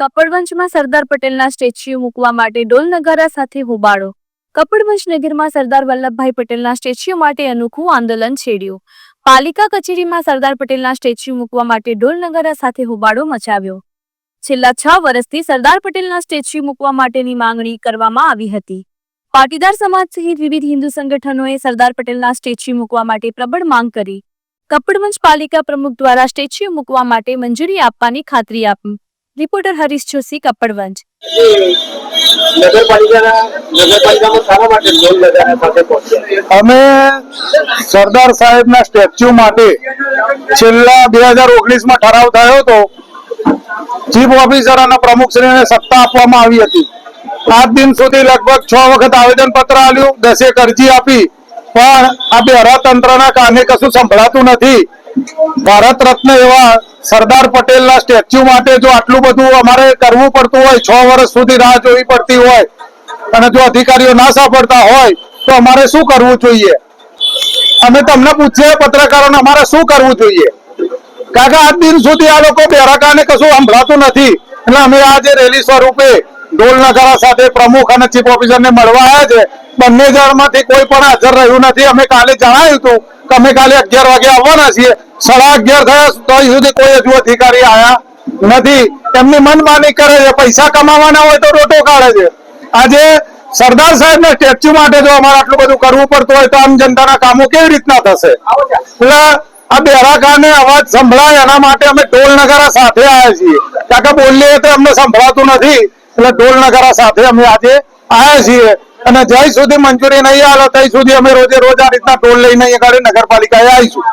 કપડવંજમાં સરદાર પટેલના સ્ટેચ્યુ મૂકવા માટે ઢોલ નગારા સાથે હોબાળો. કપડવંજ નગરમાં સરદાર વલ્લભભાઈ પટેલના સ્ટેચ્યુ માટે અનોખું આંદોલન છેડ્યું. પાલિકા કચેરીમાં સરદાર પટેલના સ્ટેચ્યુ મૂકવા માટે ઢોલ નગારા સાથે હોબાળો મચાવ્યો. છેલ્લા છ વર્ષથી સરદાર પટેલના સ્ટેચ્યુ મૂકવા માટેની માંગણી કરવામાં આવી હતી. પાટીદાર સમાજ સહિત વિવિધ હિન્દુ સંગઠનોએ સરદાર પટેલના સ્ટેચ્યુ મૂકવા માટે પ્રબળ માંગ કરી. કપડવંજ પાલિકા પ્રમુખ દ્વારા સ્ટેચ્યુ મૂકવા માટે મંજૂરી આપવાની ખાતરી આપી. રિપોર્ટર હરીશ જોશી કપડવંજ નગરપાલિકાના નગરપાલિકામાં શાના માટે ઢોલ નગારા સાથે પહોંચ્યા. અમે સરદાર સાહેબના સ્ટેચ્યુ માટે છેલ્લા બે હજાર ઓગણીસમાં ઠરાવ થયો હતો. ચીફ ઓફિસર અને પ્રમુખશ્રીને સત્તા આપવામાં આવી હતી. આજ દિન સુધી લગભગ છ વખત આવેદન પત્ર આપ્યું દસેક અરજી આપી. પણ આ બે તંત્રના કારણે કશું સંભળાતું નથી. ભારત રત્ન એવા સરદાર પટેલના સ્ટેચ્યુ માટે જો આટલું બધું અમારે કરવું પડતું હોય, છ વર્ષ સુધી રાહ જોવી પડતી હોય અને જો અધિકારીઓ ના સાંભળતા હોય, તો અમારે શું કરવું જોઈએ? અમે તમને પૂછીએ પત્રકારોને, અમારે શું કરવું જોઈએ? કારણ કે આજ દિન સુધી આ લોકો બેરાકાને કશું સંભળાતું નથી. એટલે અમે આજે રેલી સ્વરૂપે ઢોલ નગારા સાથે પ્રમુખ અને ચીફ ઓફિસરને મળવા આવ્યા છે. બંને જણમાંથી કોઈ પણ હાજર રહ્યું નથી. અમે કાલે જણાવ્યું હતું કે અમે કાલે અગિયાર વાગે આવવાના છીએ. સાડા અગિયાર થયા તો સુધી કોઈ હજુ અધિકારી આવ્યા નથી. એમની મનમાની કરે છે. પૈસા કમાવાના હોય તો રોટો કાઢે છે. આજે સરદાર સાહેબ ના સ્ટેચ્યુ માટે જો અમારે આટલું બધું કરવું પડતું હોય તો આમ જનતાના કામો કેવી રીતના થશે? એટલે આ બેરાકાને અવાજ સંભળાય એના માટે અમે ઢોલ નગારા સાથે આવ્યા છીએ. કારણ કે બોલીએ તો અમને સંભળાતું નથી. એટલે ઢોલ નગારા સાથે અમે આજે આવ્યા છીએ. અને જ્યાં સુધી મંજૂરી નહીં આવે ત્યાં સુધી અમે રોજે રોજ આ રીતના ઢોલ લઈને અહીંયા આગળ નગરપાલિકાએ આવીશું.